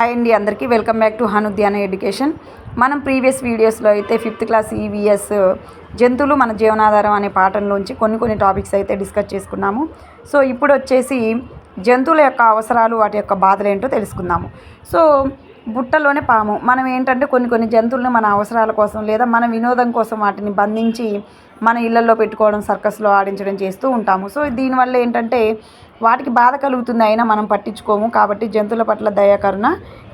Hi అండి అందరికీ welcome back to Hanudyana education. మనం ప్రీవియస్ వీడియోస్లో అయితే ఫిఫ్త్ క్లాస్ ఈవీఎస్ జంతువులు మన జీవనాధారం అనే పాఠంలోంచి కొన్ని కొన్ని టాపిక్స్ అయితే డిస్కస్ చేసుకున్నాము. సో ఇప్పుడు వచ్చేసి జంతువుల యొక్క అవసరాలు వాటి యొక్క బాధలు ఏంటో తెలుసుకుందాము. సో బుట్టలోనే పాము. మనం ఏంటంటే కొన్ని కొన్ని జంతువులను మన అవసరాల కోసం లేదా మన వినోదం కోసం వాటిని బంధించి మన ఇళ్ళలో పెట్టుకోవడం సర్కస్లో ఆడించడం చేస్తూ ఉంటాము. సో దీనివల్ల ఏంటంటే వాటికి బాధ కలుగుతుంది అయినా మనం పట్టించుకోము కాబట్టి జంతువుల పట్ల దయాకరుణ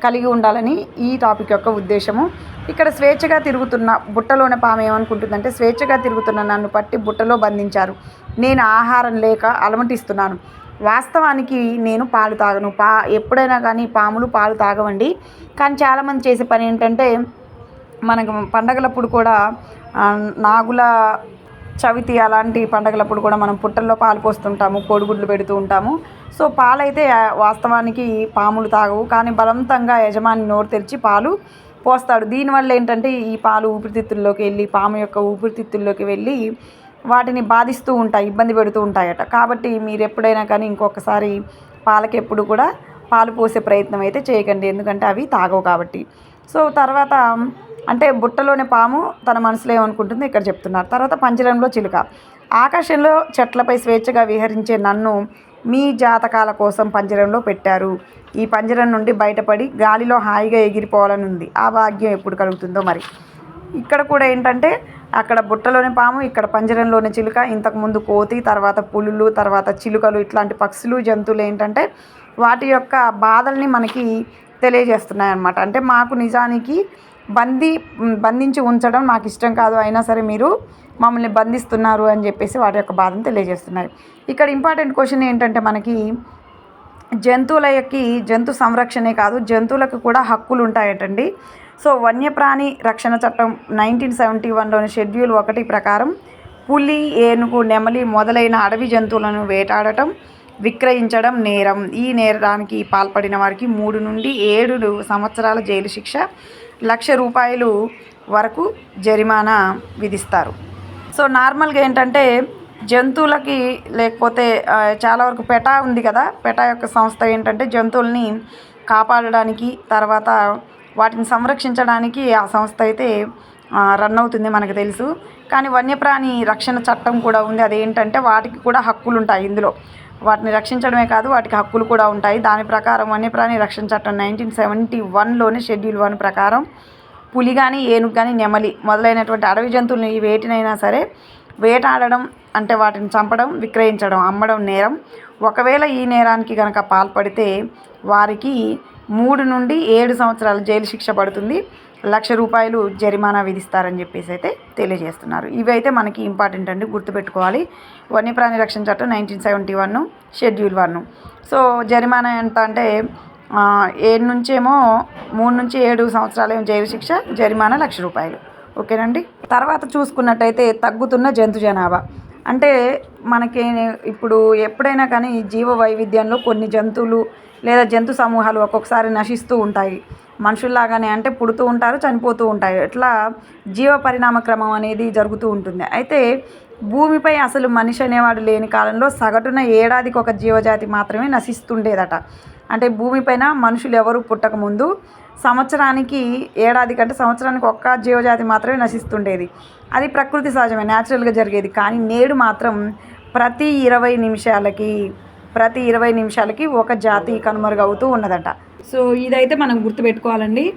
కలిగి ఉండాలని ఈ టాపిక్ యొక్క ఉద్దేశము. ఇక్కడ స్వేచ్ఛగా తిరుగుతున్న బుట్టలోనే పాము ఏమనుకుంటుందంటే స్వేచ్ఛగా తిరుగుతున్న నన్ను పట్టి బుట్టలో బంధించారు. నేను ఆహారం లేక అలమటిస్తున్నాను. వాస్తవానికి నేను పాలు తాగను. పా ఎప్పుడైనా కానీ పాములు పాలు తాగవండి. కానీ చాలామంది చేసే పని ఏంటంటే మనకు పండగలప్పుడు కూడా నాగుల చవితి అలాంటి పండగలప్పుడు కూడా మనం పుట్టల్లో పాలు పోస్తుంటాము కోడిగుడ్లు పెడుతూ ఉంటాము. సో పాలైతే వాస్తవానికి పాములు తాగవు. కానీ బలవంతంగా యజమాని నోరు తెరిచి పాలు పోస్తాడు. దీనివల్ల ఏంటంటే ఈ పాలు ఊపిరితిత్తుల్లోకి వెళ్ళి పాము యొక్క ఊపిరితిత్తుల్లోకి వెళ్ళి వాటిని బాధిస్తూ ఉంటాయి ఇబ్బంది పెడుతూ ఉంటాయట. కాబట్టి మీరు ఎప్పుడైనా కానీ ఇంకొకసారి పాలకెప్పుడు కూడా పాలు పోసే ప్రయత్నం అయితే చేయకండి. ఎందుకంటే అవి తాగవు కాబట్టి. సో తర్వాత అంటే బుట్టలోని పాము తన మనసులో ఏమనుకుంటుందో ఇక్కడ చెప్తున్నారు. తర్వాత పంజరంలో చిలుక. ఆకాశంలో చెట్లపై స్వేచ్ఛగా విహరించే నన్ను మీ జాతకాల కోసం పంజరంలో పెట్టారు. ఈ పంజరం నుండి బయటపడి గాలిలో హాయిగా ఎగిరిపోవాలని ఉంది ఆ భాగ్యం ఎప్పుడు కలుగుతుందో మరి. ఇక్కడ కూడా ఏంటంటే అక్కడ బుట్టలోని పాము ఇక్కడ పంజరంలోని చిలుక ఇంతకుముందు కోతి తర్వాత పులులు తర్వాత చిలుకలు ఇట్లాంటి పక్షులు జంతువులు ఏంటంటే వాటి యొక్క బాధల్ని మనకి తెలియజేస్తున్నాయి అన్నమాట అంటే మాకు నిజానికి బందీ బంధించి ఉంచడం నాకు ఇష్టం కాదు. అయినా సరే మీరు మమ్మల్ని బంధిస్తున్నారు అని చెప్పేసి వాటి యొక్క బాధను తెలియజేస్తున్నారు. ఇక్కడ ఇంపార్టెంట్ క్వశ్చన్ ఏంటంటే మనకి జంతువులకి జంతు సంరక్షణే కాదు జంతువులకు కూడా హక్కులు ఉంటాయటండి. సో వన్యప్రాణి రక్షణ చట్టం నైన్టీన్ సెవెంటీ వన్లోని షెడ్యూల్ ఒకటి ప్రకారం పులి ఏనుగు నెమలి మొదలైన అడవి జంతువులను వేటాడటం విక్రయించడం నేరం. ఈ నేరానికి పాల్పడిన వారికి మూడు నుండి ఏడు సంవత్సరాల జైలు శిక్ష లక్ష రూపాయలు వరకు జరిమానా విధిస్తారు. సో నార్మల్గా ఏంటంటే జంతువులకి లేకపోతే చాలా వరకు పెటా ఉంది కదా. పెటా యొక్క సంస్థ ఏంటంటే జంతువుల్ని కాపాడడానికి తర్వాత వాటిని సంరక్షించడానికి ఆ సంస్థ అయితే రన్ అవుతుంది మనకు తెలుసు. కానీ వన్యప్రాణి రక్షణ చట్టం కూడా ఉంది. అదేంటంటే వాటికి కూడా హక్కులు ఉంటాయి ఇందులో. వాటిని రక్షించడమే కాదు వాటికి హక్కులు కూడా ఉంటాయి. దాని ప్రకారం వన్యప్రాణి రక్షణ చట్టం నైన్టీన్ సెవెంటీ వన్లోని షెడ్యూల్ వన్ ప్రకారం పులి కానీ ఏనుగు కానీ నెమలి మొదలైనటువంటి అడవి జంతువులని వేటినైనా సరే వేటాడడం అంటే వాటిని చంపడం విక్రయించడం అమ్మడం నేరం. ఒకవేళ ఈ నేరానికి కనుక పాల్పడితే వారికి మూడు నుండి ఏడు సంవత్సరాల జైలు శిక్ష పడుతుంది. లక్ష రూపాయలు జరిమానా విధిస్తారని చెప్పేసి అయితే తెలియజేస్తున్నారు. ఇవైతే మనకి ఇంపార్టెంట్ అండి గుర్తుపెట్టుకోవాలి. వన్యప్రాణి రక్షణ చట్టం nineteen seventy one schedule one so జరిమానా ఎంత అంటే ఏడు నుంచేమో మూడు నుంచి ఏడు సంవత్సరాలేమో జైలు శిక్ష జరిమానా లక్ష రూపాయలు. ఓకేనండి? తర్వాత చూసుకున్నట్టయితే తగ్గుతున్న జంతు జనాభా. అంటే మనకి ఇప్పుడు ఎప్పుడైనా కానీ జీవ వైవిధ్యంలో కొన్ని జంతువులు లేదా జంతు సమూహాలు ఒక్కొక్కసారి నశిస్తూ ఉంటాయి. మనుషుల్లాగానే అంటే పుడుతూ ఉంటారు చనిపోతూ ఉంటారు. ఇట్లా జీవ పరిణామ క్రమం అనేది జరుగుతూ ఉంటుంది. అయితే భూమిపై అసలు మనిషి అనేవాడు లేని కాలంలో సగటున ఏడాదికి ఒక జీవజాతి మాత్రమే నశిస్తుండేదట. అంటే భూమిపైన మనుషులు ఎవరు పుట్టకముందు సంవత్సరానికి ఏడాది కంటే సంవత్సరానికి ఒక్క జీవజాతి మాత్రమే నశిస్తుండేది. అది ప్రకృతి సహజమే న్యాచురల్గా జరిగేది. కానీ నేడు మాత్రం ప్రతి ఇరవై నిమిషాలకి ప్రతి ఇరవై నిమిషాలకి ఒక జాతి కనుమరుగవుతూ ఉన్నదట. సో ఇదైతే మనం గుర్తుపెట్టుకోవాలండి.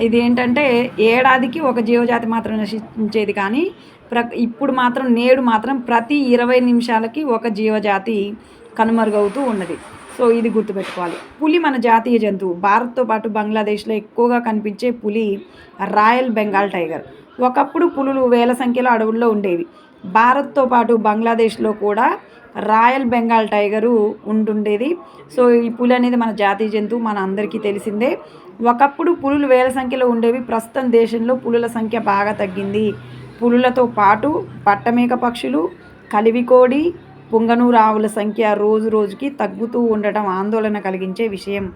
ఇది ఏంటంటే ఏడాదికి ఒక జీవజాతి మాత్రం నశించేది కానీ ప్ర ఇప్పుడు మాత్రం నేడు మాత్రం ప్రతి ఇరవై నిమిషాలకి ఒక జీవజాతి కనుమరుగవుతూ ఉన్నది. సో ఇది గుర్తుపెట్టుకోవాలి. పులి మన జాతీయ జంతువు. భారత్తో పాటు బంగ్లాదేశ్లో ఎక్కువగా కనిపించే పులి రాయల్ బెంగాల్ టైగర్. ఒకప్పుడు పులులు వేల సంఖ్యలో అడవుల్లో ఉండేవి. భారత్తో పాటు బంగ్లాదేశ్లో కూడా రాయల్ బెంగాల్ టైగరు ఉంటుండేది. సో ఈ పులి అనేది మన జాతీయ జంతువు మన అందరికీ తెలిసిందే. ఒకప్పుడు పులులు వేల సంఖ్యలో ఉండేవి. ప్రస్తుతం దేశంలో పులుల సంఖ్య బాగా తగ్గింది. పులులతో పాటు పట్టమేక పక్షులు కలివికోడి పుంగనూరు ఆవుల సంఖ్య రోజు రోజుకి తగ్గుతూ ఉండటం ఆందోళన కలిగించే విషయం.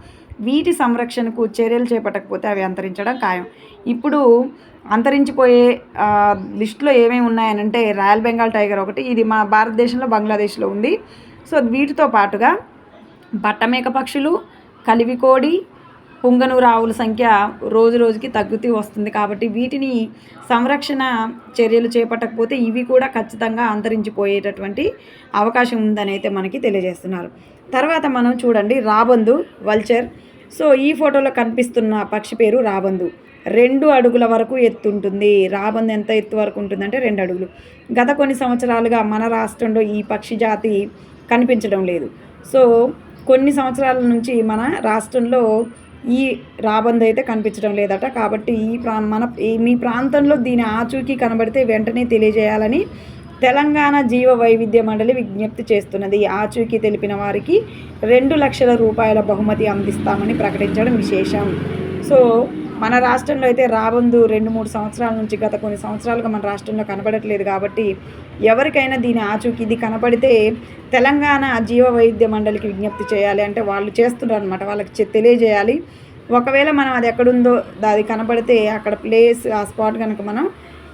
వీటి సంరక్షణకు చర్యలు చేపట్టకపోతే అవి అంతరించడం ఖాయం. ఇప్పుడు అంతరించిపోయే లిస్టులో ఏమేమి ఉన్నాయనంటే రాయల్ బెంగాల్ టైగర్ ఒకటి ఇది మా భారతదేశంలో బంగ్లాదేశ్లో ఉంది. సో వీటితో పాటుగా బట్టమేక పక్షులు కలివికోడి పుంగనూరు ఆవుల సంఖ్య రోజు రోజుకి తగ్గుతూ వస్తుంది కాబట్టి వీటిని సంరక్షణ చర్యలు చేపట్టకపోతే ఇవి కూడా ఖచ్చితంగా అంతరించిపోయేటటువంటి అవకాశం ఉందని అయితే మనకి తెలియజేస్తున్నారు. తర్వాత మనం చూడండి రాబందు వల్చర్ సో ఈ ఫోటోలో కనిపిస్తున్న పక్షి పేరు రాబందు. రెండు అడుగుల వరకు ఎత్తుంటుంది రాబందు ఎంత ఎత్తు వరకు ఉంటుందంటే రెండు అడుగులు. గత కొన్ని సంవత్సరాలుగా మన రాష్ట్రంలో ఈ పక్షి జాతి కనిపించడం లేదు. సో కొన్ని సంవత్సరాల నుంచి మన రాష్ట్రంలో ఈ రాబందు అయితే కనిపించడం లేదట. కాబట్టి ఈ ప్రా మన మీ ప్రాంతంలో దీని ఆచూకీ కనబడితే వెంటనే తెలియజేయాలని తెలంగాణ జీవ వైవిధ్య మండలి విజ్ఞప్తి చేస్తున్నది. ఆచూకీ తెలిపిన వారికి రెండు లక్షల రూపాయల బహుమతి అందిస్తామని ప్రకటించడం విశేషం. సో మన రాష్ట్రంలో అయితే రాబందు రెండు మూడు సంవత్సరాల నుంచి గత కొన్ని సంవత్సరాలుగా మన రాష్ట్రంలో కనబడట్లేదు కాబట్టి ఎవరికైనా దీని ఆచూకీ ఇది కనపడితే తెలంగాణ జీవ వైద్య మండలికి విజ్ఞప్తి చేయాలి. అంటే వాళ్ళు చేస్తున్నారు అనమాట వాళ్ళకి తెలియజేయాలి. ఒకవేళ మనం అది ఎక్కడుందో అది కనపడితే అక్కడ ప్లేస్ ఆ స్పాట్ కనుక మనం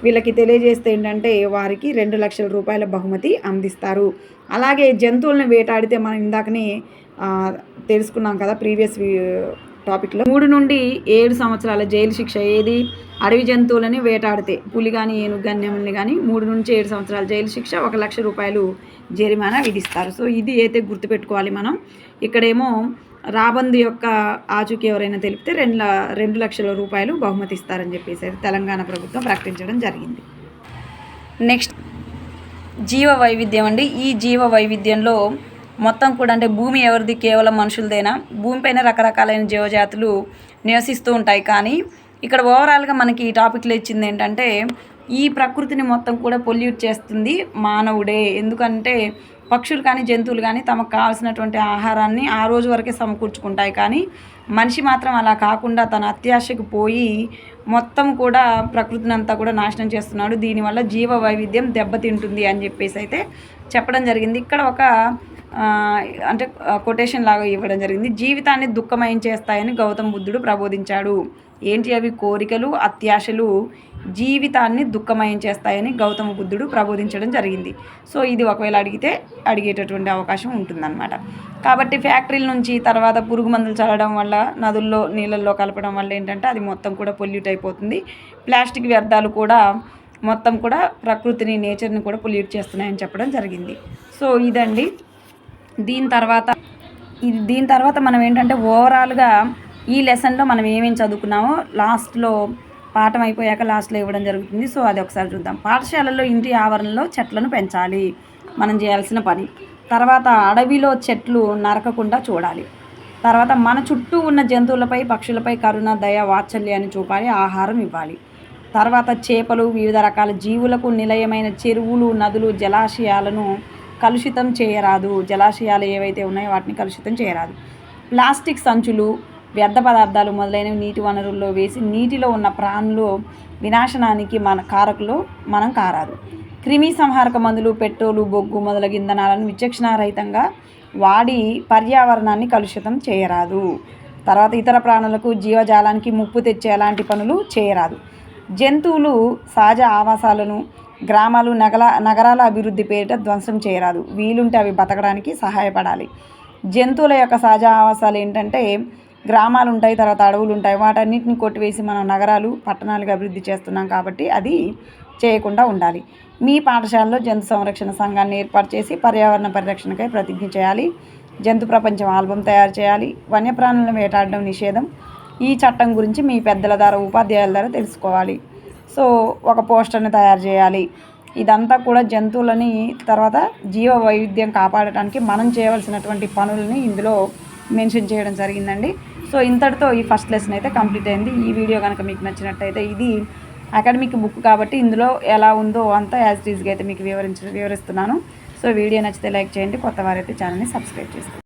వీళ్ళకి తెలియజేస్తే ఏంటంటే వారికి రెండు లక్షల రూపాయల బహుమతి అందిస్తారు. అలాగే జంతువులను వేటాడితే మనం ఇందాకనే తెలుసుకున్నాం కదా ప్రీవియస్ టాపిక్లో. మూడు నుండి ఏడు సంవత్సరాల జైలు శిక్ష ఏది? అడవి జంతువులని వేటాడితే పులి కానీ ఏనుగు కానీ నెమలిని కానీ మూడు నుంచి ఏడు సంవత్సరాల జైలు శిక్ష ఒక లక్ష రూపాయలు జరిమానా విధిస్తారు. సో ఇది అయితే గుర్తుపెట్టుకోవాలి మనం. ఇక్కడేమో రాబందు యొక్క ఆచూకీ ఎవరైనా తెలిపితే రెండు రెండు లక్షల రూపాయలు బహుమతి ఇస్తారని చెప్పేసి తెలంగాణ ప్రభుత్వం ప్రకటించడం జరిగింది. నెక్స్ట్ జీవ వైవిధ్యం అండి. ఈ జీవ వైవిధ్యంలో మొత్తం కూడా అంటే భూమి ఎవరిది? కేవలం మనుషులదేనా? భూమిపైన రకరకాలైన జీవజాతులు నివసిస్తూ ఉంటాయి. కానీ ఇక్కడ ఓవరాల్గా మనకి ఈ టాపిక్లో ఇచ్చింది ఏంటంటే ఈ ప్రకృతిని మొత్తం కూడా పొల్యూట్ చేస్తుంది మానవుడే. ఎందుకంటే పక్షులు కానీ జంతువులు కానీ తమకు కావాల్సినటువంటి ఆహారాన్ని ఆ రోజు వరకే సమకూర్చుకుంటాయి. కానీ మనిషి మాత్రం అలా కాకుండా తన అత్యాశకు పోయి మొత్తం కూడా ప్రకృతిని అంతా కూడా నాశనం చేస్తున్నాడు. దీనివల్ల జీవ వైవిధ్యం దెబ్బతింటుంది అని చెప్పేసి అయితే చెప్పడం జరిగింది. ఇక్కడ ఒక అంటే కొటేషన్ లాగా ఇవ్వడం జరిగింది. జీవితాన్ని దుఃఖమయం చేస్తాయని గౌతమ బుద్ధుడు ప్రబోధించాడు. ఏంటి అవి? కోరికలు అత్యాశలు జీవితాన్ని దుఃఖమయం చేస్తాయని గౌతమ బుద్ధుడు ప్రబోధించడం జరిగింది. సో ఇది ఒకవేళ అడిగితే అడిగేటటువంటి అవకాశం ఉంటుందన్నమాట. కాబట్టి ఫ్యాక్టరీల నుంచి తర్వాత పురుగు మందులు చల్లడం వల్ల నదుల్లో నీళ్ళల్లో కలపడం వల్ల ఏంటంటే అది మొత్తం కూడా పొల్యూట్ అయిపోతుంది. ప్లాస్టిక్ వ్యర్థాలు కూడా మొత్తం కూడా ప్రకృతిని నేచర్ని కూడా పొల్యూట్ చేస్తున్నాయని చెప్పడం జరిగింది. సో ఇదండి. దీని తర్వాత ఇది దీని తర్వాత మనం ఏంటంటే ఓవరాల్గా ఈ లెసన్లో మనం ఏమేమి చదువుకున్నామో లాస్ట్లో పాఠం అయిపోయాక లాస్ట్లో ఇవ్వడం జరుగుతుంది. సో అది ఒకసారి చూద్దాం. పాఠశాలలో ఇంటి ఆవరణలో చెట్లను పెంచాలి. మనం చేయాల్సిన పని. తర్వాత అడవిలో చెట్లు నరకకుండా చూడాలి. తర్వాత మన చుట్టూ ఉన్న జంతువులపై పక్షులపై కరుణ దయ వాత్సల్యాన్ని చూపాలి. ఆహారం ఇవ్వాలి. తర్వాత చేపలు వివిధ రకాల జీవులకు నిలయమైన చెరువులు నదులు జలాశయాలను కలుషితం చేయరాదు. జలాశయాలు ఏవైతే ఉన్నాయో వాటిని కలుషితం చేయరాదు. ప్లాస్టిక్ సంచులు వ్యర్థ పదార్థాలు మొదలైనవి నీటి వనరుల్లో వేసి నీటిలో ఉన్న ప్రాణులు వినాశనానికి మన కారకులు మనం కారాదు. క్రిమి సంహారక మందులు పెట్రోలు బొగ్గు మొదలగు ఇంధనాలను విచక్షణారహితంగా వాడి పర్యావరణాన్ని కలుషితం చేయరాదు. తర్వాత ఇతర ప్రాణులకు జీవజాలానికి ముప్పు తెచ్చే అలాంటి పనులు చేయరాదు. జంతువులు సహజ ఆవాసాలను గ్రామాలు నగల నగరాల అభివృద్ధి పేరిట ధ్వంసం చేయరాదు. వీలుంటే అవి బతకడానికి సహాయపడాలి. జంతువుల యొక్క సహజ ఆవాసాలు ఏంటంటే గ్రామాలు ఉంటాయి తర్వాత అడవులు ఉంటాయి వాటన్నిటిని కొట్టివేసి మనం నగరాలు పట్టణాలుగా అభివృద్ధి చేస్తున్నాం కాబట్టి అది చేయకుండా ఉండాలి. మీ పాఠశాలలో జంతు సంరక్షణ సంఘాన్ని ఏర్పాటు చేసి పర్యావరణ పరిరక్షణకై ప్రతిజ్ఞ చేయాలి. జంతు ప్రపంచం ఆల్బం తయారు చేయాలి. వన్యప్రాణులను వేటాడడం నిషేధం. ఈ చట్టం గురించి మీ పెద్దల ద్వారా ఉపాధ్యాయుల ద్వారా తెలుసుకోవాలి. సో ఒక పోస్టర్ని తయారు చేయాలి. ఇదంతా కూడా జంతువులని తర్వాత జీవ వైవిధ్యం కాపాడటానికి మనం చేయవలసినటువంటి పనులని ఇందులో మెన్షన్ చేయడం జరిగిందండి. సో ఇంతటితో ఈ ఫస్ట్ లెసన్ అయితే కంప్లీట్ అయింది. ఈ వీడియో కనుక మీకు నచ్చినట్టయితే ఇది అకాడమిక్ బుక్ కాబట్టి ఇందులో ఎలా ఉందో అంతా యాజ్ టీజ్గా అయితే మీకు వివరించ వివరిస్తున్నాను. సో వీడియో నచ్చితే లైక్ చేయండి. కొత్త వారైతే ఛానల్ని సబ్స్క్రైబ్ చేసుకోండి.